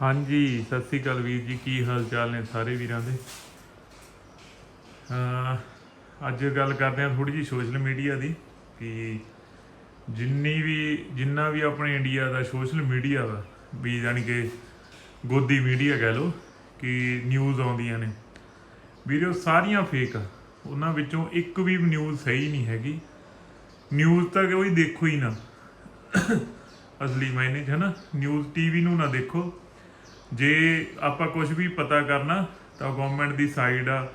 ਹਾਂਜੀ, ਸਤਿ ਸ੍ਰੀ ਅਕਾਲ ਵੀਰ ਜੀ, ਕੀ ਹਾਲ ਚਾਲ ਨੇ ਸਾਰੇ ਵੀਰਾਂ ਦੇ? ਅੱਜ ਗੱਲ ਕਰਦੇ ਹਾਂ ਥੋੜੀ ਜੀ ਸੋਸ਼ਲ ਮੀਡੀਆ ਦੀ, ਕਿ ਜਿੰਨੀ ਵੀ, ਜਿੰਨਾ ਵੀ ਆਪਣੇ ਇੰਡੀਆ ਦਾ ਸੋਸ਼ਲ ਮੀਡੀਆ ਦਾ ਵੀ ਜਾਣੀ ਕਿ ਗੋਦੀ ਮੀਡੀਆ ਕਹਿ ਲਓ, ਕਿ ਨਿਊਜ਼ ਆਉਂਦੀਆਂ ਨੇ। ਵੀਡੀਓ ਸਾਰੀਆਂ ਫੇਕ ਆ, ਉਹਨਾਂ ਵਿੱਚੋਂ ਇੱਕ ਵੀ ਨਿਊਜ਼ ਸਹੀ ਨਹੀਂ ਹੈਗੀ। ਨਿਊਜ਼ ਤਾਂ ਕੋਈ ਦੇਖੋ ਹੀ ਨਾ। ਅਸਲੀ ਮਾਇਨੇ 'ਚ ਹੈ ਨਾ ਨਿਊਜ਼ ਟੀਵੀ ਨੂੰ ਨਾ ਦੇਖੋ। ਜੇ ਆਪਾਂ ਕੁਝ ਵੀ ਪਤਾ ਕਰਨਾ ਤਾਂ ਗਵਰਨਮੈਂਟ ਦੀ ਸਾਈਟ ਆ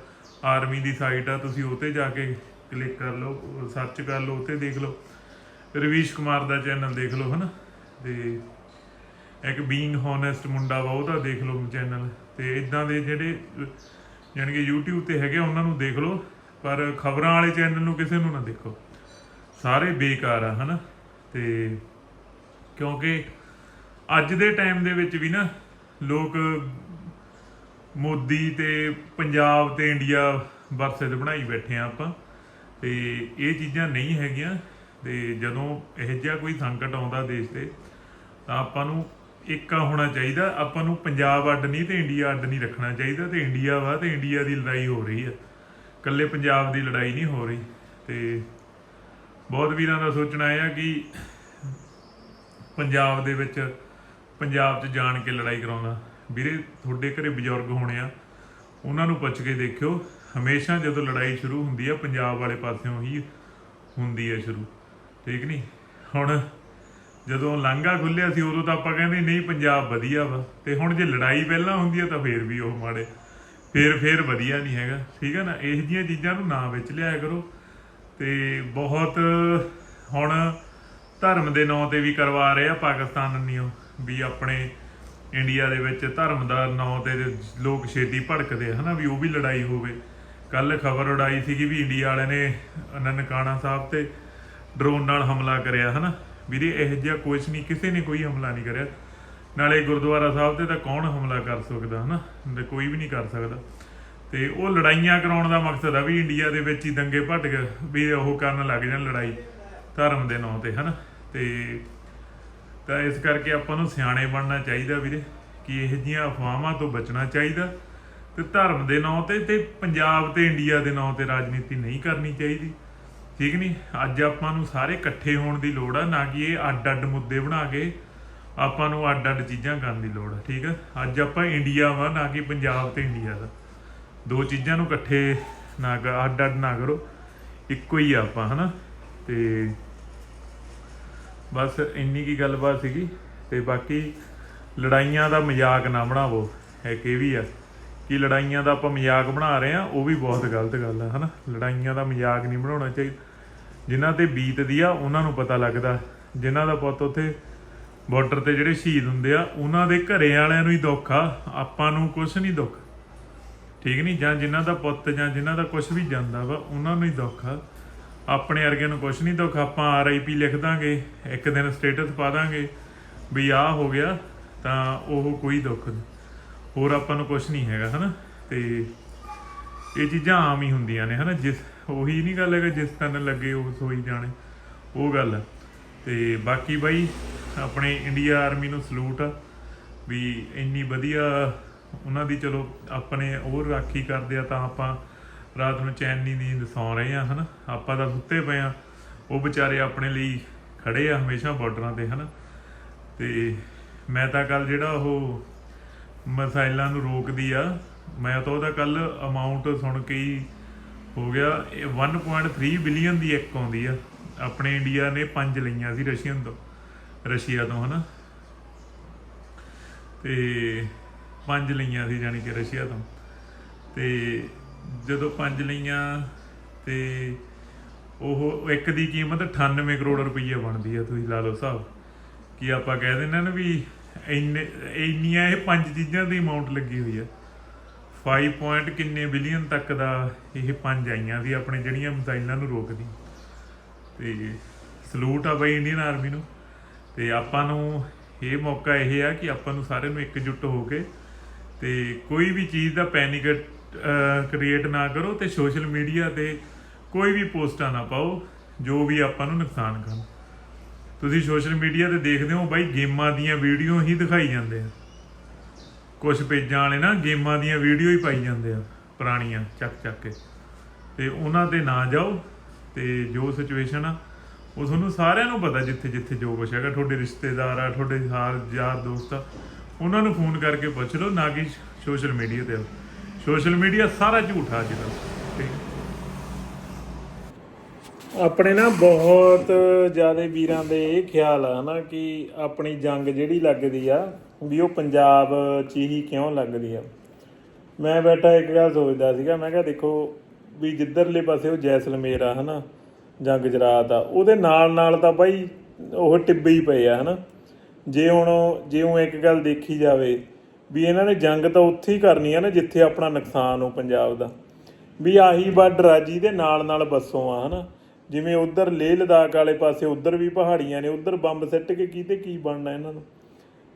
ਆਰਮੀ ਦੀ ਸਾਈਟ ਆ ਤੁਸੀਂ ਉਹ ਤੇ ਜਾ ਕੇ ਕਲਿੱਕ ਕਰ ਲਓ ਸਰਚ ਕਰ ਲਓ ਉੱਤੇ ਦੇਖ ਲਓ। ਰਵੀਸ਼ ਕੁਮਾਰ ਦਾ ਚੈਨਲ ਦੇਖ ਲਓ ਹਨਾ? ਤੇ ਇੱਕ ਬੀਇੰਗ ਹੋਨੈਸਟ ਮੁੰਡਾ ਵਾ ਉਹਦਾ ਦੇਖ ਲਓ ਚੈਨਲ ਤੇ ਇਦਾਂ ਦੇ ਜਿਹੜੇ ਯਾਨੀ ਕਿ YouTube ਤੇ ਹੈਗੇ ਆ, ਉਹਨਾਂ ਨੂੰ ਦੇਖ ਲਓ। ਪਰ ਖਬਰਾਂ ਵਾਲੇ ਚੈਨਲ ਨੂੰ ਕਿਸੇ ਨੂੰ ਨਾ ਦੇਖੋ। ਸਾਰੇ ਬੇਕਾਰ ਆ ਹਨਾ? ਤੇ ਕਿਉਂਕਿ ਅੱਜ ਦੇ ਟਾਈਮ ਦੇ ਵਿੱਚ ਵੀ ਨਾ ਲੋਕ ਮੋਦੀ ਤੇ ਪੰਜਾਬ ਤੇ ਇੰਡੀਆ ਵਰਸੇ ਬਣਾਈ ਬੈਠੇ ਆ ਆਪਾਂ। ਤੇ ਇਹ ਚੀਜ਼ਾਂ ਨਹੀਂ ਹੈਗੀਆਂ। ਤੇ ਜਦੋਂ ਇਹ ਜਿਹਾ ਕੋਈ ਸੰਕਟ ਆਉਂਦਾ ਦੇਸ਼ ਤੇ, ਤਾਂ ਆਪਾਂ ਨੂੰ ਇੱਕਾ ਹੋਣਾ ਚਾਹੀਦਾ। ਆਪਾਂ ਨੂੰ ਪੰਜਾਬ ਅੱਡ ਨਹੀਂ ਤੇ ਇੰਡੀਆ ਅੱਡ ਨਹੀਂ ਰੱਖਣਾ ਚਾਹੀਦਾ। ਤੇ ਇੰਡੀਆ ਵਾ ਤੇ ਇੰਡੀਆ ਦੀ ਲੜਾਈ ਹੋ ਰਹੀ ਆ। ਇਕੱਲੇ ਪੰਜਾਬ ਦੀ ਲੜਾਈ ਨਹੀਂ ਹੋ ਰਹੀ। ਤੇ ਬਹੁਤ ਵੀਰਾਂ ਦਾ ਸੋਚਣਾ ਇਹ ਆ ਕਿ ਪੰਜਾਬ ਦੇ ਵਿੱਚ ਪੰਜਾਬ 'ਚ ਜਾਣ ਕੇ ਲੜਾਈ ਕਰਾਉਂਦਾ। ਵੀਰੇ, ਤੁਹਾਡੇ ਘਰੇ ਬਜ਼ੁਰਗ ਹੋਣੇ ਆ, ਉਹਨਾਂ ਨੂੰ ਪੁੱਛ ਕੇ ਦੇਖਿਓ, ਹਮੇਸ਼ਾ ਜਦੋਂ ਲੜਾਈ ਸ਼ੁਰੂ ਹੁੰਦੀ ਆ, ਪੰਜਾਬ ਵਾਲੇ ਪਾਸਿਓਂ ਹੀ ਹੁੰਦੀ ਆ ਸ਼ੁਰੂ। ਠੀਕ ਨਹੀਂ ਹੁਣ ਜਦੋਂ ਲਾਂਘਾ ਖੁੱਲਿਆ ਸੀ, ਉਦੋਂ ਤਾਂ ਆਪਾਂ ਕਹਿੰਦੇ, ਨਹੀਂ, ਪੰਜਾਬ ਵਧੀਆ ਵਾ। ਤੇ ਹੁਣ ਜੇ ਲੜਾਈ ਪਹਿਲਾਂ ਹੁੰਦੀ ਆ, ਤਾਂ ਫੇਰ ਵੀ ਉਹ ਮਾੜੇ। ਫੇਰ ਫੇਰ ਵਧੀਆ ਨਹੀਂ ਹੈਗਾ। ਠੀਕ ਹੈ ਨਾ? ਇਹ ਜੀਆਂ ਚੀਜ਼ਾਂ ਨੂੰ ਨਾ ਵਿੱਚ ਲਿਆਇਆ ਕਰੋ। ਤੇ ਬਹੁਤ ਹੁਣ ਧਰਮ ਦੇ ਨਾਂ ਤੇ ਵੀ ਕਰਵਾ ਰਹੇ ਆ ਪਾਕਿਸਤਾਨ ਨਿਓ। ਵੀ ਆਪਣੇ ਇੰਡੀਆ ਦੇ ਵਿੱਚ ਧਰਮ ਦਾ ਨਾਂ ਤੇ ਲੋਕ ਛੇਤੀ ਭੜਕਦੇ ਆ, ਹਨਾ, ਵੀ ਉਹ ਵੀ ਲੜਾਈ ਹੋਵੇ। ਕੱਲ ਖਬਰ ਉਡਾਈ ਸੀਗੀ ਵੀ ਇੰਡੀਆ ਵਾਲਿਆਂ ਨੇ ਨਨਕਾਣਾ ਸਾਹਿਬ ਤੇ ਡਰੋਨ ਨਾਲ ਹਮਲਾ ਕਰਿਆ, ਹਨਾ। ਵੀਰੇ, ਇਹ ਜਿਹਾ ਕੁਝ ਨਹੀਂ, ਕਿਸੇ ਨੇ ਕੋਈ ਹਮਲਾ ਨਹੀਂ ਕਰਿਆ। ਨਾਲੇ ਗੁਰਦੁਆਰਾ ਸਾਹਿਬ ਤੇ ਤਾਂ ਕੌਣ ਹਮਲਾ ਕਰ ਸਕਦਾ, ਹਨਾ? ਤੇ ਕੋਈ ਵੀ ਨਹੀਂ ਕਰ ਸਕਦਾ। ਤੇ ਉਹ ਲੜਾਈਆਂ ਕਰਾਉਣ ਦਾ ਮਕਸਦ ਆ ਵੀ ਇੰਡੀਆ ਦੇ ਵਿੱਚ ਹੀ ਦੰਗੇ ਭਟਕ, ਵੀ ਉਹ ਕਰਨ ਲੱਗ ਜਾਣ ਲੜਾਈ ਧਰਮ ਦੇ ਨਾਂ ਤੇ, ਹਨਾ? ਤੇ ਤਾਂ ਇਸ ਕਰਕੇ ਆਪਾਂ ਨੂੰ ਸਿਆਣੇ ਬਣਨਾ ਚਾਹੀਦਾ ਵੀਰੇ, ਕਿ ਇਹ ਜੀਆਂ ਅਫਵਾਹਾਂ ਤੋਂ ਬਚਣਾ ਚਾਹੀਦਾ ਤੇ ਧਰਮ ਦੇ ਨਾਂ ਤੇ ਤੇ ਪੰਜਾਬ ਤੇ ਇੰਡੀਆ ਦੇ ਨਾਂ ਤੇ ਰਾਜਨੀਤੀ ਨਹੀਂ ਕਰਨੀ ਚਾਹੀਦੀ। ਠੀਕ ਨਹੀਂ ਅੱਜ ਆਪਾਂ ਨੂੰ ਸਾਰੇ ਇਕੱਠੇ ਹੋਣ ਦੀ ਲੋੜ ਆ, ਨਾ ਕਿ ਇਹ ਅੱਡ-ਅੱਡ ਮੁੱਦੇ ਬਣਾ ਕੇ ਆਪਾਂ ਨੂੰ ਅੱਡ-ਅੱਡ ਚੀਜ਼ਾਂ ਕਰਨ ਦੀ ਲੋੜ ਆ, ਠੀਕ ਆ? ਅੱਜ ਆਪਾਂ ਇੰਡੀਆ ਵਾ, ਨਾ ਕਿ ਪੰਜਾਬ ਤੇ ਇੰਡੀਆ ਦਾ। ਦੋ ਚੀਜ਼ਾਂ ਨੂੰ ਇਕੱਠੇ ਨਾ ਕ- ਅੱਡ-ਅੱਡ ਨਾ ਕਰੋ, ਇੱਕੋ ਹੀ ਆ ਆਪਾਂ, ਹਨਾ? ਤੇ ਬਸ ਇੰਨੀ ਕੀ ਗੱਲਬਾਤ ਸੀਗੀ ਤੇ ਬਾਕੀ ਲੜਾਈਆਂ ਦਾ ਮਜ਼ਾਕ ਨਾ ਬਣਾਵੋ, ਇੱਕ ਇਹ ਵੀ ਆ ਕਿ ਲੜਾਈਆਂ ਦਾ ਆਪਾਂ ਮਜ਼ਾਕ ਬਣਾ ਰਹੇ ਆ ਉਹ ਵੀ ਬਹੁਤ ਗਲਤ ਗੱਲ ਆ, ਹਨਾ? ਲੜਾਈਆਂ ਦਾ ਮਜ਼ਾਕ ਨਹੀਂ ਬਣਾਉਣਾ ਚਾਹੀਦਾ। ਜਿਨ੍ਹਾਂ ਤੇ ਬੀਤਦੀ ਆ, ਉਹਨਾਂ ਨੂੰ ਪਤਾ ਲੱਗਦਾ। ਜਿਨ੍ਹਾਂ ਦਾ ਪੁੱਤ ਉੱਥੇ ਬਾਰਡਰ ਤੇ ਜਿਹੜੇ ਸ਼ਹੀਦ ਹੁੰਦੇ ਆ, ਉਹਨਾਂ ਦੇ ਘਰੇ ਵਾਲਿਆਂ ਨੂੰ ਹੀ ਦੁੱਖ ਆ, ਆਪਾਂ ਨੂੰ ਕੁਝ ਨਹੀਂ ਦੁੱਖ। ਠੀਕ ਨਹੀਂ ਜਾਂ ਜਿਨ੍ਹਾਂ ਦਾ ਪੁੱਤ ਜਾਂ ਜਿਨ੍ਹਾਂ ਦਾ ਕੁਝ ਵੀ ਜਾਂਦਾ ਵਾ, ਉਹਨਾਂ ਨੂੰ ਹੀ ਦੁੱਖ ਆ। ਆਪਣੇ ਵਰਗਿਆਂ ਨੂੰ ਕੁਝ ਨਹੀਂ ਦੁੱਖ, ਆਪਾਂ ਆਰਆਈਪੀ ਲਿਖ ਦਾਂਗੇ, ਇੱਕ ਦਿਨ ਸਟੇਟਸ ਪਾ ਦਾਂਗੇ ਵੀ ਆਹ ਹੋ ਗਿਆ, ਤਾਂ ਉਹ ਕੋਈ ਦੁੱਖ ਨਹੀਂ। ਹੋਰ ਆਪਾਂ ਨੂੰ ਕੁਝ ਨਹੀਂ ਹੈਗਾ, ਹਨਾ? ਤੇ ਇਹ ਚੀਜ਼ਾਂ ਆਮ ਹੀ ਹੁੰਦੀਆਂ ਨੇ, ਹਨਾ? ਜਿਸ ਉਹੀ ਨਹੀਂ ਗੱਲ ਹੈਗਾ, ਜਿਸ ਤਨ ਲੱਗੇ ਉਹ ਸੋਈ ਜਾਣੇ, ਉਹ ਗੱਲ ਆ। ਤੇ ਬਾਕੀ ਬਾਈ, ਆਪਣੇ ਇੰਡੀਆ ਆਰਮੀ ਨੂੰ ਸਲੂਟ ਆ, ਵੀ ਇੰਨੀ ਵਧੀਆ ਉਹਨਾਂ ਦੀ ਚਲੋ ਆਪਣੇ ਉਹ ਰਾਖੀ ਕਰਦੇ ਆ ਤਾਂ ਆਪਾਂ ਰਾਤ ਨੂੰ ਚੈਨ ਦੀ ਨੀਂਦ ਸੌਂ ਰਹੇ ਆ, ਹਨਾ? ਆਪਾਂ ਤਾਂ ਸੁੱਤੇ ਪਏ ਆ। ਉਹ ਵਿਚਾਰੇ ਆਪਣੇ ਲਈ ਖੜੇ ਆ ਹਮੇਸ਼ਾ ਬਾਰਡਰਾਂ ਤੇ, ਹਨਾ? ਤੇ ਮੈਂ ਤਾਂ ਕੱਲ ਜਿਹੜਾ ਉਹ ਮਸਾਇਲਾਂ ਨੂੰ ਰੋਕਦੀ ਆ, ਮੈਂ ਤਾਂ ਉਹਦਾ ਕੱਲ ਅਮਾਉਂਟ ਸੁਣ ਕੇ ਹੀ ਹੋ ਗਿਆ, ਇਹ 1.3 ਬਿਲੀਅਨ ਦੀ ਇੱਕ ਆਉਂਦੀ ਆ। ਆਪਣੇ ਇੰਡੀਆ ਨੇ ਪੰਜ ਲਈਆਂ ਸੀ ਰਸ਼ੀਅਨ ਤੋਂ, ਰਸ਼ੀਆ ਤੋਂ, ਹਨਾ? ਤੇ ਪੰਜ ਲਈਆਂ ਸੀ ਜਾਨੀ ਕਿ ਰਸ਼ੀਆ ਤੋਂ। ਤੇ ਜਦੋਂ ਪੰਜ ਲਈਆਂ ਤੇ ਉਹ ਇੱਕ ਦੀ ਕੀਮਤ 98 ਕਰੋੜ ਰੁਪਈਆ ਬਣਦੀ ਆ, ਤੁਸੀਂ ਲਾ ਲਓ ਹਿਸਾਬ। ਕਿ ਆਪਾਂ ਕਹਿ ਦਿੰਦੇ ਨਾ ਵੀ ਇੰਨੇ, ਇੰਨੀਆਂ ਇਹ ਪੰਜ ਚੀਜ਼ਾਂ ਦੀ ਅਮਾਉਂਟ ਲੱਗੀ ਹੋਈ ਆ। 5 ਪੁਆਇੰਟ ਕਿੰਨੇ ਬਿਲੀਅਨ ਤੱਕ ਦਾ ਇਹ ਪੰਜ ਆਈਆਂ ਵੀ ਆਪਣੇ ਜਿਹੜੀਆਂ ਮਿਸਾਈਲਾਂ ਨੂੰ ਰੋਕਦੀ ਤੇ ਸਲੂਟ ਆ ਬਈ ਇੰਡੀਅਨ ਆਰਮੀ ਨੂੰ। ਤੇ ਆਪਾਂ ਨੂੰ ਇਹ ਮੌਕਾ ਇਹ ਆ ਕਿ ਆਪਾਂ ਨੂੰ ਸਾਰਿਆਂ ਨੂੰ ਇਕਜੁੱਟ ਹੋ ਕੇ ਤੇ ਕੋਈ ਵੀ ਚੀਜ਼ ਦਾ ਪੈਨਿਕ ਕ੍ਰੀਏਟ ਨਾ ਕਰੋ ਤੇ ਸੋਸ਼ਲ ਮੀਡੀਆ ਤੇ ਕੋਈ ਵੀ ਪੋਸਟਾਂ ਨਾ ਪਾਓ, ਜੋ ਵੀ ਆਪਾਂ ਨੂੰ ਨੁਕਸਾਨ ਕਰਨ। ਤੁਸੀਂ ਸੋਸ਼ਲ ਮੀਡੀਆ ਤੇ ਦੇਖਦੇ ਹੋ ਬਾਈ ਗੇਮਾਂ ਦੀਆਂ ਵੀਡੀਓ ਹੀ ਦਿਖਾਈ ਜਾਂਦੇ ਆ। ਕੁਝ ਪੇਜਾਂ ਵਾਲੇ ਨਾ ਗੇਮਾਂ ਦੀਆਂ ਵੀਡੀਓ ਹੀ ਪਾਈ ਜਾਂਦੇ ਆ, ਪੁਰਾਣੀਆਂ, ਚੱਕ ਚੱਕ ਕੇ। ਤੇ ਉਹਨਾਂ ਤੇ ਨਾ ਜਾਓ ਤੇ ਜੋ ਸਿਚੁਏਸ਼ਨ ਆ, ਉਹ ਤੁਹਾਨੂੰ ਸਾਰਿਆਂ ਨੂੰ ਪਤਾ ਜਿੱਥੇ ਜਿੱਥੇ ਜੋ ਕੁਛ ਹੈਗਾ ਤੁਹਾਡੇ ਰਿਸ਼ਤੇਦਾਰ ਆ, ਤੁਹਾਡੇ ਹਾਰ ਯਾਰ ਦੋਸਤ ਆ, ਉਹਨਾਂ ਨੂੰ ਫੋਨ ਕਰਕੇ ਪੁੱਛ ਲਓ, ਨਾ ਕਿ ਸੋਸ਼ਲ ਮੀਡੀਆ ਤੇ ਸੋਸ਼ਲ ਮੀਡੀਆ ਸਾਰਾ ਝੂਠਾ ਅੱਜ ਕੱਲ੍ਹ। ਠੀਕ ਆਪਣੇ ਨਾ ਬਹੁਤ ਜ਼ਿਆਦਾ ਵੀਰਾਂ ਦੇ ਇਹ ਖਿਆਲ ਆ ਨਾ ਕਿ ਆਪਣੀ ਜੰਗ ਜਿਹੜੀ ਲੱਗਦੀ ਆ, ਵੀ ਉਹ ਪੰਜਾਬ 'ਚ ਹੀ ਕਿਉਂ ਲੱਗਦੀ ਆ। ਮੈਂ ਬੈਠਾ ਇੱਕ ਗੱਲ ਸੋਚਦਾ ਸੀਗਾ, ਮੈਂ ਕਿਹਾ ਦੇਖੋ ਵੀ ਜਿੱਧਰਲੇ ਪਾਸੇ ਉਹ ਜੈਸਲਮੇਰ ਆ ਹਨਾ, ਜਾਂ ਗੁਜਰਾਤ ਆ, ਉਹਦੇ ਨਾਲ ਨਾਲ ਤਾਂ ਬਾਈ ਉਹ ਟਿੱਬੇ ਹੀ ਪਏ ਆ ਹਨਾ। ਜੇ ਹੁਣ ਜੇ ਉਹ ਇੱਕ ਗੱਲ ਦੇਖੀ ਜਾਵੇ ਵੀ ਇਹਨਾਂ ਨੇ ਜੰਗ ਤਾਂ ਉੱਥੇ ਹੀ ਕਰਨੀ ਆ ਨਾ, ਜਿੱਥੇ ਆਪਣਾ ਨੁਕਸਾਨ ਹੋ ਪੰਜਾਬ ਦਾ। ਵੀ ਆਹੀ ਬਾਰਡਰ ਆ ਜਿਹਦੇ ਨਾਲ ਨਾਲ ਬੱਸੋਂ ਆ, ਹਨਾ। ਜਿਵੇਂ ਉਧਰ ਲੇਹ ਲਦਾਖ ਵਾਲੇ ਪਾਸੇ ਉਧਰ ਵੀ ਪਹਾੜੀਆਂ ਨੇ, ਉਧਰ ਬੰਬ ਸਿੱਟ ਕੇ ਕੀਤੇ ਕੀ ਬਣਨਾ ਇਹਨਾਂ ਨੂੰ?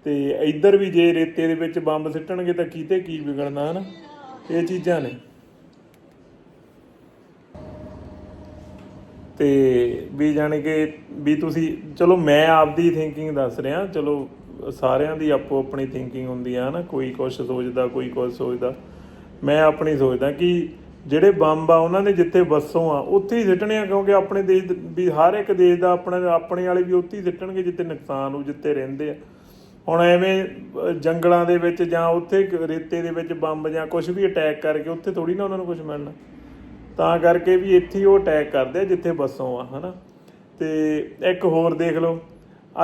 ਤੇ ਇੱਧਰ ਵੀ ਜੇ ਰੇਤੇ ਦੇ ਵਿੱਚ ਬੰਬ ਸਿੱਟਣਗੇ ਤਾਂ ਕੀਤੇ ਕੀ ਵਿਗੜਨਾ, ਹਨਾ। ਇਹ ਚੀਜ਼ਾਂ ਨੇ। ਤੇ ਵੀ ਜਾਣੀ ਕਿ ਵੀ ਤੁਸੀਂ, ਚਲੋ ਮੈਂ ਆਪਦੀ ਥਿੰਕਿੰਗ ਦੱਸ ਰਿਹਾ, ਚਲੋ ਸਾਰਿਆਂ ਦੀ ਆਪੋ ਆਪਣੀ ਥਿੰਕਿੰਗ ਹੁੰਦੀ ਆ ਨਾ ਕੋਈ ਕੁਝ ਸੋਚਦਾ, ਕੋਈ ਕੁਝ ਸੋਚਦਾ। ਮੈਂ ਆਪਣੀ ਸੋਚਦਾ ਕਿ ਜਿਹੜੇ ਬੰਬ ਆ, ਉਹਨਾਂ ਨੇ ਜਿੱਥੇ ਵਸੋਂ ਆ, ਉੱਥੇ ਹੀ ਸਿੱਟਣੇ ਆ, ਕਿਉਂਕਿ ਆਪਣੇ ਦੇਸ਼ ਵੀ ਹਰ ਇੱਕ ਦੇਸ਼ ਦਾ ਆਪਣੇ ਆਪਣੇ ਵਾਲੇ ਵੀ ਉੱਥੇ ਹੀ ਸਿੱਟਣਗੇ, ਜਿੱਥੇ ਨੁਕਸਾਨ ਹੋ, ਜਿੱਥੇ ਰਹਿੰਦੇ ਆ। ਹੁਣ ਐਵੇਂ ਜੰਗਲਾਂ ਦੇ ਵਿੱਚ ਜਾਂ ਉੱਥੇ ਰੇਤੇ ਦੇ ਵਿੱਚ ਬੰਬ ਜਾਂ ਕੁਝ ਵੀ ਅਟੈਕ ਕਰਕੇ, ਉੱਥੇ ਥੋੜੀ ਨਾ ਉਹਨਾਂ ਨੂੰ ਕੁਝ ਮਿਲਣਾ। ਤਾਂ ਕਰਕੇ ਵੀ ਇੱਥੇ ਉਹ ਅਟੈਕ ਕਰਦੇ ਆ, ਜਿੱਥੇ ਬੱਸੋਂ ਆ, ਹਨਾ। ਤੇ ਇੱਕ ਹੋਰ ਦੇਖ ਲਓ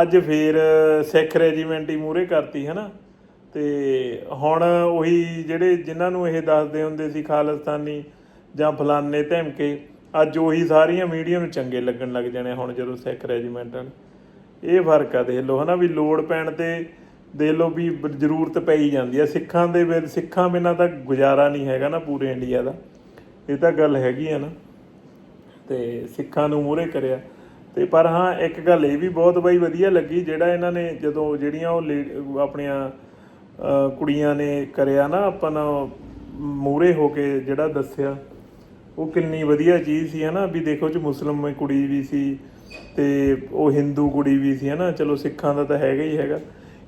ਅੱਜ ਫੇਰ ਸਿੱਖ ਰੈਜੀਮੈਂਟ ਹੀ ਮੂਰੇ ਕਰਤੀ ਹੈ ਨਾ ਤੇ ਹੁਣ ਉਹੀ ਜਿਹੜੇ ਜਿਨ੍ਹਾਂ ਨੂੰ ਇਹ ਦੱਸਦੇ ਹੁੰਦੇ ਸੀ ਖਾਲਿਸਤਾਨੀ ਜਾਂ ਫਲਾਨੇ ਧਮਕੇ, ਅੱਜ ਉਹੀ ਸਾਰੀਆਂ ਮੀਡੀਆ ਨੂੰ ਚੰਗੇ ਲੱਗਣ ਲੱਗ ਜਾਣੇ ਹੁਣ ਜਦੋਂ ਸਿੱਖ ਰੈਜੀਮੈਂਟ ਹਨ ਇਹ ਫ਼ਰਕ ਆ ਦੇਖ ਲਓ, ਹਨਾ? ਵੀ ਲੋੜ ਪੈਣ ਤੇ ਦੇਖ ਲਓ ਵੀ ਜ਼ਰੂਰਤ ਪਈ ਜਾਂਦੀ ਆ। ਸਿੱਖਾਂ ਦੇ ਵਿੱਚ ਸਿੱਖਾਂ ਬਿਨਾਂ ਤਾਂ ਗੁਜ਼ਾਰਾ ਨਹੀਂ ਹੈਗਾ ਨਾ ਪੂਰੇ ਇੰਡੀਆ ਦਾ। ਇਹ ਤਾਂ ਗੱਲ ਹੈਗੀ ਆ ਨਾ। ਤੇ ਸਿੱਖਾਂ ਨੂੰ ਮੂਹਰੇ ਕਰਿਆ। ਤੇ ਪਰ ਹਾਂ, ਇੱਕ ਗੱਲ ਇਹ ਵੀ ਬਹੁਤ ਬਾਈ ਵਧੀਆ ਲੱਗੀ, ਜਿਹੜਾ ਇਹਨਾਂ ਨੇ ਜਦੋਂ ਜਿਹੜੀਆਂ ਉਹ ਲੇ- ਆਪਣੀਆਂ ਕੁੜੀਆਂ ਨੇ ਕਰਿਆ ਨਾ ਆਪਣਾ ਮੂਹਰੇ ਹੋ ਕੇ ਜਿਹੜਾ ਦੱਸਿਆ, ਉਹ ਕਿੰਨੀ ਵਧੀਆ ਚੀਜ਼ ਸੀ ਹਨਾ, ਵੀ ਦੇਖੋ ਚ ਮੁਸਲਮ ਕੁੜੀ ਵੀ ਸੀ ਤੇ ਉਹ ਹਿੰਦੂ ਕੁੜੀ ਵੀ ਸੀ ਹਨਾ, ਚਲੋ ਸਿੱਖਾਂ ਦਾ ਤਾਂ ਹੈਗਾ ਹੀ ਹੈਗਾ,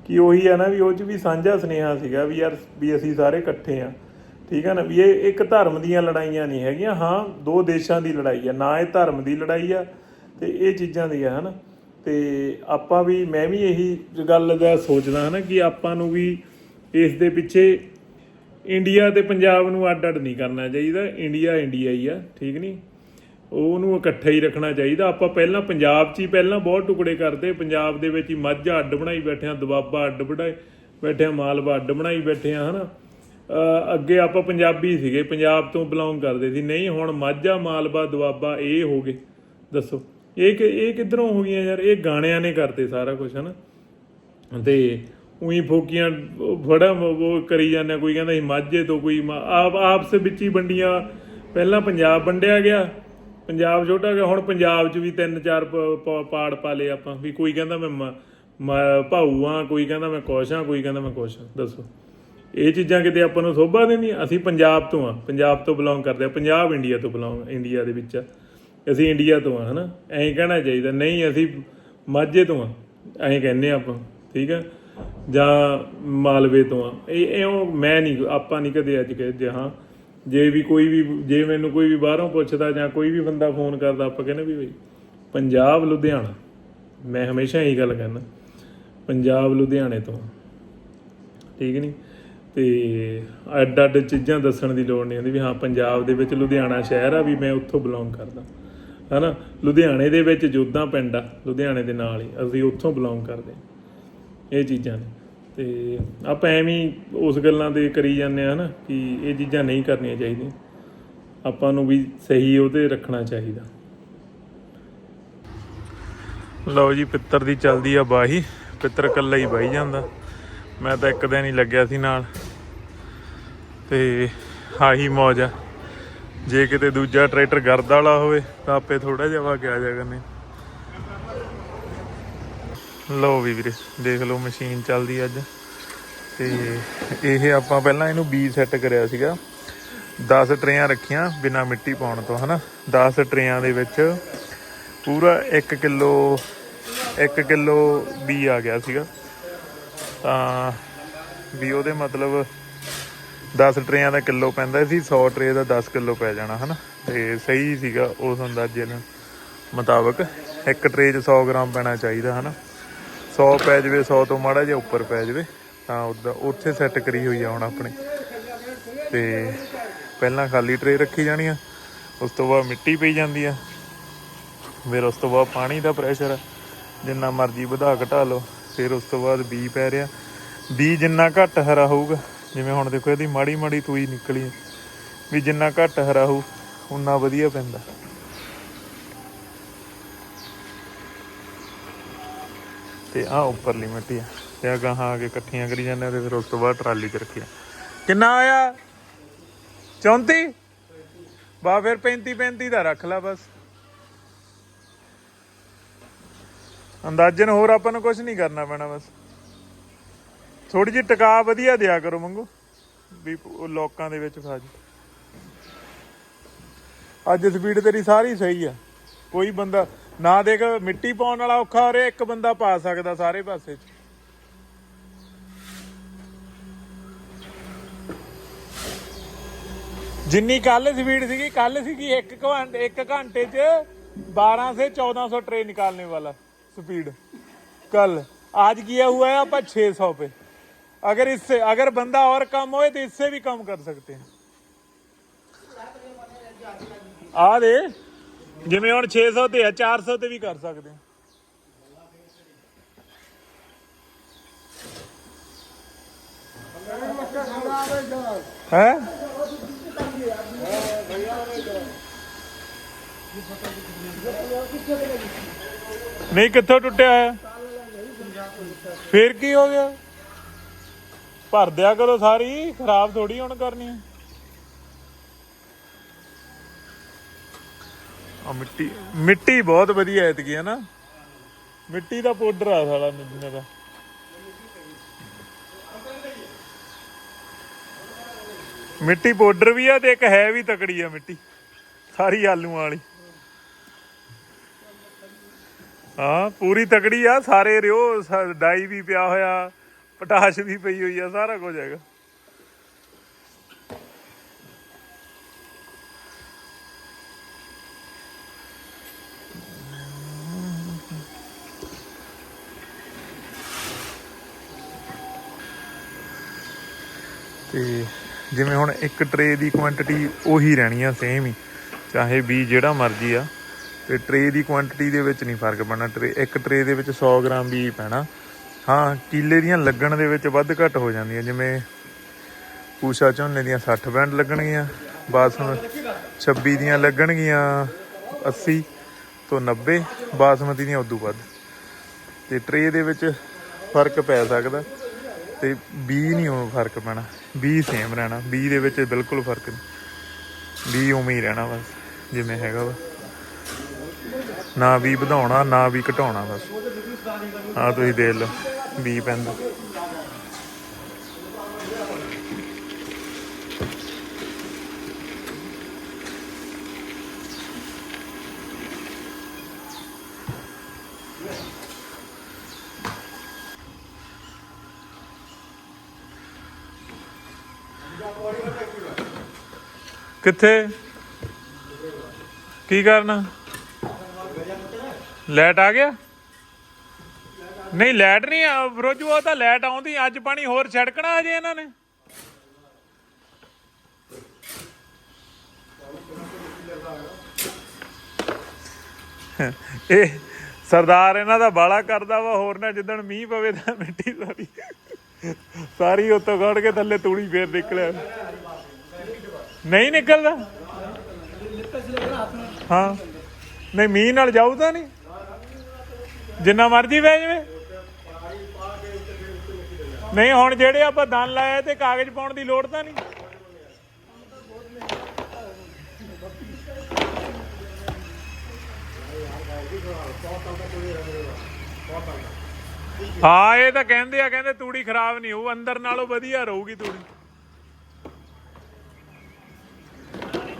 ਕਿ ਉਹੀ ਆ ਨਾ ਵੀ ਉਹ ਚ ਵੀ ਸਾਂਝਾ ਸੁਨੇਹਾ ਸੀਗਾ ਵੀ ਯਾਰ ਵੀ ਅਸੀਂ ਸਾਰੇ ਇਕੱਠੇ ਆ, ਠੀਕ ਆ ਨਾ, ਵੀ ਇਹ ਇੱਕ ਧਰਮ ਦੀਆਂ ਲੜਾਈਆਂ ਨਹੀਂ ਹੈਗੀਆਂ, ਹਾਂ ਦੋ ਦੇਸ਼ਾਂ ਦੀ ਲੜਾਈ ਆ, ਨਾ ਇਹ ਧਰਮ ਦੀ ਲੜਾਈ ਆ ਤੇ ਇਹ ਚੀਜ਼ਾਂ ਦੀ ਆ, ਹਨਾ। ਤੇ ਆਪਾਂ ਵੀ, ਮੈਂ ਵੀ ਇਹੀ ਗੱਲ ਦਾ ਸੋਚਦਾ, ਹਨਾ, ਕਿ ਆਪਾਂ ਨੂੰ ਵੀ ਇਸ ਦੇ ਪਿੱਛੇ ਇੰਡੀਆ ਤੇ ਪੰਜਾਬ ਨੂੰ ਅੱਡ ਅੱਡ ਨਹੀਂ ਕਰਨਾ ਚਾਹੀਦਾ। ਇੰਡੀਆ ਇੰਡੀਆ ਹੀ ਆ, ਠੀਕ ਨਹੀਂ? ਉਹਨੂੰ ਇਕੱਠਾ ਹੀ ਰੱਖਣਾ ਚਾਹੀਦਾ। ਆਪਾਂ ਪਹਿਲਾਂ ਪੰਜਾਬ 'ਚ ਹੀ ਪਹਿਲਾਂ ਬਹੁਤ ਟੁਕੜੇ ਕਰਦੇ। ਪੰਜਾਬ ਦੇ ਵਿੱਚ ਹੀ ਮਾਝਾ ਅੱਡ ਬਣਾਈ ਬੈਠੇ ਆ ਦੁਆਬਾ ਅੱਡ ਬਣਾਏ ਬੈਠੇ ਆ, ਮਾਲਵਾ ਅੱਡ ਬਣਾਈ ਬੈਠੇ ਆ, ਹਨਾ। ਅਹ ਅੱਗੇ ਆਪਾਂ ਪੰਜਾਬੀ ਸੀਗੇ, ਪੰਜਾਬ ਤੋਂ ਬਿਲੋਂਗ ਕਰਦੇ ਸੀ। ਨਹੀਂ, ਹੁਣ ਮਾਝਾ ਮਾਲਵਾ ਦੁਆਬਾ ਇਹ ਹੋ ਗਏ। ਦੱਸੋ। ਇਹ ਕਿ ਇਹ ਕਿੱਧਰੋਂ ਹੋ ਗਈਆਂ ਯਾਰ? ਇਹ ਗਾਣਿਆਂ ਨੇ ਕਰਤੇ ਸਾਰਾ ਕੁਝ ਹਨਾ? ਤੇ ਉਹੀ ਫੋਕੀਆਂ ਫੜਾ ਉਹ ਕਰੀ ਜਾਂਦੇ ਕੋਈ ਕਹਿੰਦਾ ਸੀ ਮਾਝੇ ਤੋਂ ਕੋਈ ਆਪ, ਆਪਸ ਵਿੱਚ ਹੀ ਵੰਡੀਆਂ। ਪਹਿਲਾਂ ਪੰਜਾਬ ਵੰਡਿਆ ਗਿਆ, ਪੰਜਾਬ ਛੋਟਾ ਗਿਆ, ਹੁਣ ਪੰਜਾਬ 'ਚ ਵੀ ਤਿੰਨ ਚਾਰ ਪ- ਪਾੜ ਪਾ ਲਏ ਆਪਾਂ, ਵੀ ਕੋਈ ਕਹਿੰਦਾ ਮੈਂ ਮ- ਮ- ਭਾਊ ਆ, ਕੋਈ ਕਹਿੰਦਾ ਮੈਂ ਕੁਛ ਆ, ਕੋਈ ਕਹਿੰਦਾ ਮੈਂ ਕੁਛ ਆ, ਦੱਸੋ। ਇਹ ਚੀਜ਼ਾਂ ਕਿਤੇ ਆਪਾਂ ਨੂੰ ਸੋਭਾ ਦਿੰਦੀਆਂ, ਅਸੀਂ ਪੰਜਾਬ ਤੋਂ ਆ, ਪੰਜਾਬ ਤੋਂ ਬਿਲੋਂਗ ਕਰਦੇ ਆ, ਪੰਜਾਬ ਇੰਡੀਆ ਤੋਂ ਬਿਲੋਂਗ ਇੰਡੀਆ ਦੇ ਵਿੱਚ ਆ। ਅਸੀਂ ਇੰਡੀਆ ਤੋਂ ਆ, ਹਨਾ? ਐਂ ਕਹਿਣਾ ਚਾਹੀਦਾ, ਨਹੀਂ, ਅਸੀਂ ਮਾਝੇ ਤੋਂ ਆ, ਐਂ ਕਹਿੰਦੇ ਆ ਆਪਾਂ, ਠੀਕ ਆ? ਜਾਂ ਮਾਲਵੇ ਤੋਂ ਆ। ਇਹ, ਇਉਂ ਮੈਂ ਨਹੀਂ, ਆਪਾਂ ਨਹੀਂ ਕਦੇ ਅੱਜ ਕਹੇ ਜੇ ਜੇ ਵੀ ਕੋਈ ਵੀ, ਜੇ ਮੈਨੂੰ ਕੋਈ ਵੀ ਬਾਹਰੋਂ ਪੁੱਛਦਾ ਜਾਂ ਕੋਈ ਵੀ ਬੰਦਾ ਫੋਨ ਕਰਦਾ, ਆਪਾਂ ਕਹਿੰਦੇ ਵੀ ਬਈ, ਪੰਜਾਬ, ਲੁਧਿਆਣਾ, ਮੈਂ ਹਮੇਸ਼ਾ ਇਹੀ ਗੱਲ ਕਹਿੰਦਾ, ਪੰਜਾਬ, ਲੁਧਿਆਣੇ ਤੋਂ ਠੀਕ ਨਹੀਂ? ਤੇ ਅੱਡ ਅੱਡ ਚੀਜ਼ਾਂ ਦੱਸਣ ਦੀ ਲੋੜ ਨਹੀਂ ਹੁੰਦੀ ਵੀ ਹਾਂ, ਪੰਜਾਬ ਦੇ ਵਿੱਚ ਲੁਧਿਆਣਾ ਸ਼ਹਿਰ ਆ, ਵੀ ਮੈਂ ਉੱਥੋਂ ਬਿਲੋਂਗ ਕਰਦਾ। ਹਨਾ? ਲੁਧਿਆਣੇ ਦੇ ਵਿੱਚ ਜੋਧਾਂ ਪਿੰਡ ਆ, ਲੁਧਿਆਣੇ ਦੇ ਨਾਲ ਹੀ। ਅਸੀਂ ਉੱਥੋਂ ਬਿਲੋਂਗ ਕਰਦੇ ਇਹ ਚੀਜ਼ਾਂ ਨੇ। ਤੇ ਆਪਾਂ ਐਵੇਂ ਉਸ ਗੱਲਾਂ ਤੇ ਕਰੀ ਜਾਂਦੇ ਆ ਹਨਾ, ਕਿ ਇਹ ਚੀਜ਼ਾਂ ਨਹੀਂ ਕਰਨੀਆਂ ਚਾਹੀਦੀਆਂ। ਆਪਾਂ ਨੂੰ ਵੀ ਸਹੀ ਉਹਤੇ ਰੱਖਣਾ ਚਾਹੀਦਾ। ਲਓ ਜੀ, ਪਿੱਤਰ ਦੀ ਚੱਲਦੀ ਆ ਬਾਹੀ। ਪਿੱਤਰ ਇਕੱਲਾ ਹੀ ਬਾਈ ਜਾਂਦਾ। ਮੈਂ ਤਾਂ ਇੱਕ ਦਿਨ ਹੀ ਲੱਗਿਆ ਸੀ ਨਾਲ। ਤੇ ਆਹੀ ਮੌਜ ਆ। ਜੇ ਕਿਤੇ ਦੂਜਾ ਟਰੈਕਟਰ ਗਰਦ ਵਾਲਾ ਹੋਵੇ ਤਾਂ ਆਪੇ ਥੋੜਾ ਜਿਹਾ ਵਾ ਕੇ ਆ ਜਾ ਕਰਨੇ ਲਓ ਵੀ ਵੀਰੇ, ਦੇਖ ਲਓ ਮਸ਼ੀਨ ਚੱਲਦੀ ਅੱਜ। ਤੇ ਇਹ ਆਪਾਂ ਪਹਿਲਾਂ ਇਹਨੂੰ ਬੀ ਸੈੱਟ ਕਰਿਆ ਸੀਗਾ। 10 ਟਰੇਆਂ ਰੱਖੀਆਂ ਬਿਨਾ ਮਿੱਟੀ ਪਾਉਣ ਤੋਂ, ਹਨਾ? 10 ਟਰੇਆਂ ਦੇ ਵਿੱਚ ਪੂਰਾ 1 ਕਿਲੋ 1 ਕਿਲੋ ਬੀ ਆ ਗਿਆ ਸੀਗਾ। ਤਾਂ ਵੀ ਉਹਦੇ ਮਤਲਬ 10 ਟਰੇਆਂ ਦਾ ਕਿਲੋ ਪੈਂਦਾ ਸੀ 100 ਟਰੇ ਦਾ 10 ਕਿਲੋ ਪੈ ਜਾਣਾ, ਹਨਾ? ਤੇ ਸਹੀ ਸੀਗਾ, ਉਸ ਅੰਦਾਜ਼ੇ ਨਾਲ ਮੁਤਾਬਕ ਇੱਕ ਟਰੇ 'ਚ 100 ਗ੍ਰਾਮ ਪੈਣਾ ਚਾਹੀਦਾ, ਹਨਾ? 100 ਪੈ ਜਾਵੇ 100 ਤੋਂ ਮਾੜਾ ਜਿਹਾ ਉੱਪਰ ਪੈ ਜਾਵੇ, ਤਾਂ ਉਦਾਂ ਉੱਥੇ ਸੈੱਟ ਕਰੀ ਹੋਈ ਆ ਹੁਣ ਆਪਣੀ। ਤੇ ਪਹਿਲਾਂ ਖਾਲੀ ਟਰੇ ਰੱਖੀ ਜਾਣੀ ਆ, ਉਸ ਤੋਂ ਬਾਅਦ ਮਿੱਟੀ ਪਈ ਜਾਂਦੀ ਆ। ਫਿਰ ਉਸ ਤੋਂ ਬਾਅਦ ਪਾਣੀ ਦਾ ਪ੍ਰੈਸ਼ਰ ਜਿੰਨਾ ਮਰਜ਼ੀ ਵਧਾ ਘਟਾ ਲਓ, ਫਿਰ ਉਸ ਤੋਂ ਬਾਅਦ ਬੀ ਪੈ ਰਿਹਾ। ਬੀ ਜਿੰਨਾ ਘੱਟ ਹਰਾ ਹੋਊਗਾ ਜਿਵੇਂ ਹੁਣ ਦੇਖੋ ਇਹਦੀ ਮਾੜੀ ਮਾੜੀ ਤੂਈ ਨਿਕਲੀ ਹੈ। ਵੀ ਜਿੰਨਾ ਘੱਟ ਹਰਾ ਹੋਊ ਉਨਾ ਵਧੀਆ ਪੈਂਦਾ। ਤੇ ਆ ਉੱਪਰਲੀ ਮਿੱਟੀ ਆ ਤੇ ਆ ਗਾਹਾਂ ਆ ਕੇ ਇਕੱਠੀਆਂ ਕਰੀ ਜਾਂਦੇ ਆ ਤੇ ਫਿਰ ਉਸ ਤੋਂ ਬਾਅਦ ਟਰਾਲੀ 'ਚ ਰੱਖਿਆ ਕਿੰਨਾ ਆਇਆ? 34 ਬਾ, ਫਿਰ 35 35 ਦਾ ਰੱਖ ਲੈ ਬਸ। ਅੰਦਾਜ਼ਨ ਹੋਰ ਆਪਾਂ ਨੂੰ ਕੁਝ ਨਹੀਂ ਕਰਨਾ ਪੈਣਾ ਬਸ। ਥੋੜੀ ਜਿਹੀ ਟਿਕਾ ਵਧੀਆ ਦਿਆ ਕਰੋ ਮੰਗੋ ਵੀ ਉਹ ਲੋਕਾਂ ਦੇ ਵਿੱਚ ਫਸ ਅੱਜ ਸਪੀਡ ਤੇਰੀ ਸਾਰੀ ਸਹੀ ਆ ਕੋਈ ਬੰਦਾ ਨਾ ਦੇਖ ਮਿੱਟੀ ਪਾਉਣ ਵਾਲਾ ਔਖਾ ਹੋ ਰਿਹਾ ਇੱਕ ਬੰਦਾ ਪਾ ਸਕਦਾ ਸਾਰੇ ਪਾਸੇ ਚ ਜਿੰਨੀ ਕੱਲ ਸਪੀਡ ਸੀਗੀ ਕੱਲ ਸੀਗੀ 1 ਘੰਟੇ 1 ਘੰਟੇ ਚ 12 ਸੇ 1400 ट्रेन निकालने वाला स्पीड कल आज किया हुआ है अपन 600 पे अगर इससे अगर बंदा और कम होए तो इससे भी कम कर सकते हैं ਆ ਦੇ ਜਿਵੇਂ ਹੁਣ 600 ਤੇ ਆ 400 ਤੇ ਵੀ ਕਰ ਸਕਦੇ ਆ ਹੈ ਨਹੀਂ ਕਿੱਥੋਂ ਟੁੱਟਿਆ ਹੈ ਫੇਰ ਕੀ ਹੋ ਗਿਆ ਭਰ ਦਿਆ ਕਰੋ ਸਾਰੀ ਖਰਾਬ ਥੋੜੀ ਹੁਣ ਕਰਨੀ। ਆ ਮਿੱਟੀ ਮਿੱਟੀ ਬਹੁਤ ਵਧੀਆ ਐਤਕੀ ਹੈ ਨਾ। ਮਿੱਟੀ ਦਾ ਪਾਊਡਰ ਆ ਸਾਲਾ ਨਿੰਨੇ ਦਾ। ਮਿੱਟੀ ਪਾਊਡਰ ਵੀ ਆ ਤੇ ਇੱਕ ਹੈ ਵੀ ਤਕੜੀ ਆ ਮਿੱਟੀ ਸਾਰੀ ਆਲੂਆਂ ਵਾਲੀ। ਹਾਂ ਪੂਰੀ ਤਕੜੀ ਆ ਸਾਰੇ ਰਿਓ ਡਾਈ ਵੀ ਪਿਆ ਹੋਇਆ। ਪਟਾਸ਼ ਵੀ ਪਈ ਹੋਈ ਆ, ਸਾਰਾ ਕੁਝ ਹੈਗਾ। ਤੇ ਜਿਵੇਂ ਹੁਣ ਇੱਕ ਟਰੇ ਦੀ ਕੁਆਂਟੀਟੀ ਉਹੀ ਰਹਿਣੀ ਆ ਸੇਮ ਹੀ। ਚਾਹੇ ਵੀ ਜਿਹੜਾ ਮਰਜ਼ੀ ਆ। ਤੇ ਟਰੇ ਦੀ ਕੁਆਂਟੀਟੀ ਦੇ ਵਿੱਚ ਨਹੀਂ ਫ਼ਰਕ ਪੈਣਾ। ਟਰੇ ਇੱਕ ਟਰੇ ਦੇ ਵਿੱਚ 100 ਗ੍ਰਾਮ ਵੀ ਪੈਣਾ। ਹਾਂ, ਕੀਲੇ ਦੀਆਂ ਲੱਗਣ ਦੇ ਵਿੱਚ ਵੱਧ ਘੱਟ ਹੋ ਜਾਂਦੀਆਂ, ਜਿਵੇਂ ਪੂਸ਼ਾ ਝੋਨੇ ਦੀਆਂ 60 ਬੈਂਡ ਲੱਗਣਗੀਆਂ, ਬਾਸਮਤੀ 26 ਦੀਆਂ ਲੱਗਣਗੀਆਂ 80 ਤੋਂ 90 ਬਾਸਮਤੀ ਦੀਆਂ ਉਦੋਂ ਵੱਧ। ਤੇ ਟਰੇ ਦੇ ਵਿੱਚ ਫ਼ਰਕ ਪੈ ਸਕਦਾ ਤੇ ਬੀ ਨਹੀਂ ਉਹ ਫ਼ਰਕ ਪੈਣਾ, ਬੀ ਸੇਮ ਰਹਿਣਾ, ਬੀ ਦੇ ਵਿੱਚ ਬਿਲਕੁਲ ਫ਼ਰਕ ਨਹੀਂ ਬੀ ਉਵੇਂ ਹੀ ਰਹਿਣਾ ਬਸ, ਜਿਵੇਂ ਹੈਗਾ ਵਾ। ਨਾ ਵੀ ਵਧਾਉਣਾ, ਨਾ ਵੀ ਘਟਾਉਣਾ ਬਸ। ਆ ਤੁਸੀਂ ਦੇਖ ਲਓ, ਵੀ ਪੈਂਦਾ। ਕਿੱਥੇ? ਕੀ ਕਰਨਾ? ਲੈਟ ਆ ਗਿਆ? ਨਹੀਂ ਲੈਟ ਨਹੀਂ ਆ। ਉਹ ਤਾਂ ਲੈਟ ਆਉਂਦੀ, ਅੱਜ ਪਾਣੀ ਹੋਰ ਛੜਕਣਾ ਅਜੇ ਇਹਨਾਂ ਨੇ। ਇਹ ਸਰਦਾਰ ਇਹਨਾਂ ਦਾ ਬਾਲਾ ਕਰਦਾ ਵਾ, ਹੋਰ ਨਾ ਜਿੱਦਣ ਮੀਂਹ ਪਵੇ ਤਾਂ ਮਿੱਟੀ ਸਾਰੀ ਸਾਰੀ ਉੱਤੋਂ ਕੱਢ ਕੇ ਥੱਲੇ ਤੂੜੀ ਫੇਰ ਨਿਕਲਿਆ। ਨਹੀਂ ਨਿਕਲਦਾ? ਹਾਂ। ਨਹੀਂ, ਮੀਂਹ ਨਾਲ ਜਾਊ ਤਾਂ ਨਹੀਂ? ਜਿੰਨਾ ਮਰਜ਼ੀ ਬਹਿ ਜਾਵੇ। ਨਹੀਂ, ਹੁਣ ਜਿਹੜੇ ਆਪਾਂ ਦਨ ਲਾਏ ਤੇ ਕਾਗਜ਼ ਪਾਉਣ ਦੀ ਲੋੜ ਤਾਂ ਨਹੀਂ। ਹਾਂ, ਇਹ ਤਾਂ ਕਹਿੰਦੇ ਆ, ਕਹਿੰਦੇ ਤੂੜੀ ਖਰਾਬ ਨਹੀਂ ਹੋਊ, ਅੰਦਰ ਨਾਲੋਂ ਵਧੀਆ ਰਹੂਗੀ ਤੂੜੀ।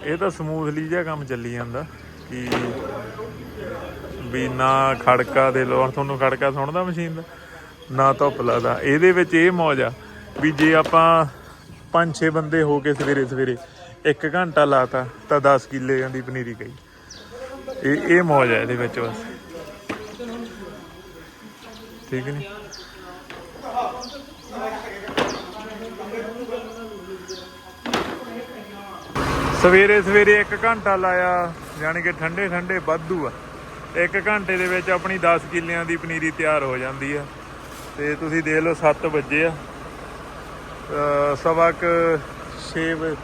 ਇਹ ਤਾਂ ਸਮੂਥਲੀ ਜਿਹਾ ਕੰਮ ਚੱਲੀ ਜਾਂਦਾ ਕਿ ਵੀ ਨਾ ਖੜਕਾ ਦੇ ਲੋ ਤੁਹਾਨੂੰ ਖੜਕਾ ਸੁਣਦਾ ਮਸ਼ੀਨ ਦਾ? ਨਾ ਧੁੱਪ ਲੱਗਦਾ। ਇਹਦੇ ਵਿੱਚ ਇਹ ਮੌਜ ਆ ਵੀ ਜੇ ਆਪਾਂ 5-6 ਬੰਦੇ ਹੋ ਕੇ ਸਵੇਰੇ ਸਵੇਰੇ 1 ਘੰਟਾ ਲਾਤਾ, ਤਾਂ 10 ਕਿੱਲੇ ਦੀ ਪਨੀਰੀ ਗਈ। ਇਹ ਇਹ ਮੌਜ ਹੈ ਇਹਦੇ ਵਿੱਚ ਬਸ। ਠੀਕ ਨਹੀਂ ਸਵੇਰੇ ਸਵੇਰੇ 1 ਘੰਟਾ ਲਾਇਆ ਯਾਨੀ ਕਿ ਠੰਡੇ ਠੰਡੇ ਵਾਧੂ ਆ। 1 ਘੰਟੇ ਦੇ ਵਿੱਚ ਆਪਣੀ 10 ਕਿੱਲਿਆਂ ਦੀ ਪਨੀਰੀ ਤਿਆਰ ਹੋ ਜਾਂਦੀ ਆ। ਤੇ ਤੁਸੀਂ ਦੇਖ ਲਓ 7 ਵਜੇ ਆ। ਸਵਾ ਕੁ 6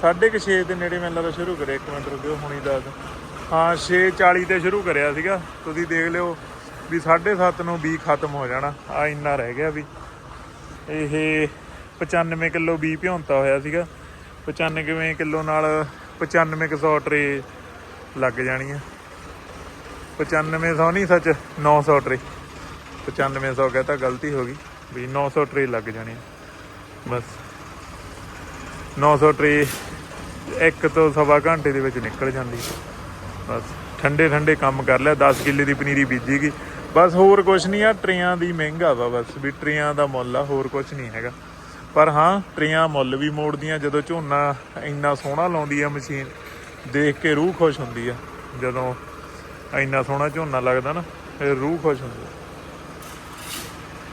ਸਾਢੇ ਕੁ 6 ਦੇ ਨੇੜੇ ਮੈਨੂੰ ਲੱਗਦਾ ਸ਼ੁਰੂ ਕਰਿਆ, ਇੱਕ ਮਿੰਟ ਰੁਕਿਓ, ਹੁਣੀ ਦੱਸ। ਹਾਂ 6:40 ਤੇ ਸ਼ੁਰੂ ਕਰਿਆ ਸੀਗਾ। ਤੁਸੀਂ ਦੇਖ ਲਿਓ ਵੀ 7:30 ਨੂੰ ਬੀ ਖਤਮ ਹੋ ਜਾਣਾ। ਆ ਇੰਨਾ ਰਹਿ ਗਿਆ ਵੀ। ਇਹ 95 ਕਿਲੋ ਬੀ ਭਿਉਂਤਾ ਹੋਇਆ ਸੀਗਾ। 95 ਕਿਲੋ ਨਾਲ 95 ਕੁ ਸੌ ਟਰੇ ਲੱਗ ਜਾਣੀ ਆ 9500 ਨਹੀਂ ਸੱਚ 900 ਟਰੇ 9500 ਕਹਤਾ ਗਲਤੀ ਹੋ ਗਈ, ਵੀ 900 ਟਰੇ ਲੱਗ ਜਾਣੀ ਬਸ। 900 ਟਰੇ ਇੱਕ ਤੋਂ ਸਵਾ ਘੰਟੇ ਦੇ ਵਿੱਚ ਨਿਕਲ ਜਾਂਦੀ। ਬਸ। ਠੰਡੇ ਠੰਡੇ ਕੰਮ ਕਰ ਲਿਆ 10 ਕਿੱਲੇ ਦੀ ਪਨੀਰੀ ਬੀਜੀ ਗਈ। ਬਸ ਹੋਰ ਕੁਝ ਨਹੀਂ ਆ, ਟਰੇਆਂ ਦੀ ਮਹਿੰਗਾ ਵਾ ਬਸ, ਵੀ ਟਰੇਆਂ ਦਾ ਮੁੱਲ ਆ, ਹੋਰ ਕੁਝ ਨਹੀਂ ਹੈਗਾ। ਪਰ ਹਾਂ, ਟਰੇਆਂ ਮੁੱਲ ਵੀ ਮੋੜਦੀਆਂ, ਜਦੋਂ ਝੋਨਾ ਇੰਨਾ ਸੋਹਣਾ ਲਾਉਂਦੀ ਆ ਮਸ਼ੀਨ, ਦੇਖ ਕੇ ਰੂਹ ਖੁਸ਼ ਹੁੰਦੀ ਆ, ਜਦੋਂ ਇੰਨਾ ਸੋਹਣਾ ਝੋਨਾ ਲੱਗਦਾ ਨਾ ਫਿਰ ਰੂਹ ਖੁਸ਼ ਹੁੰਦੀ ਆ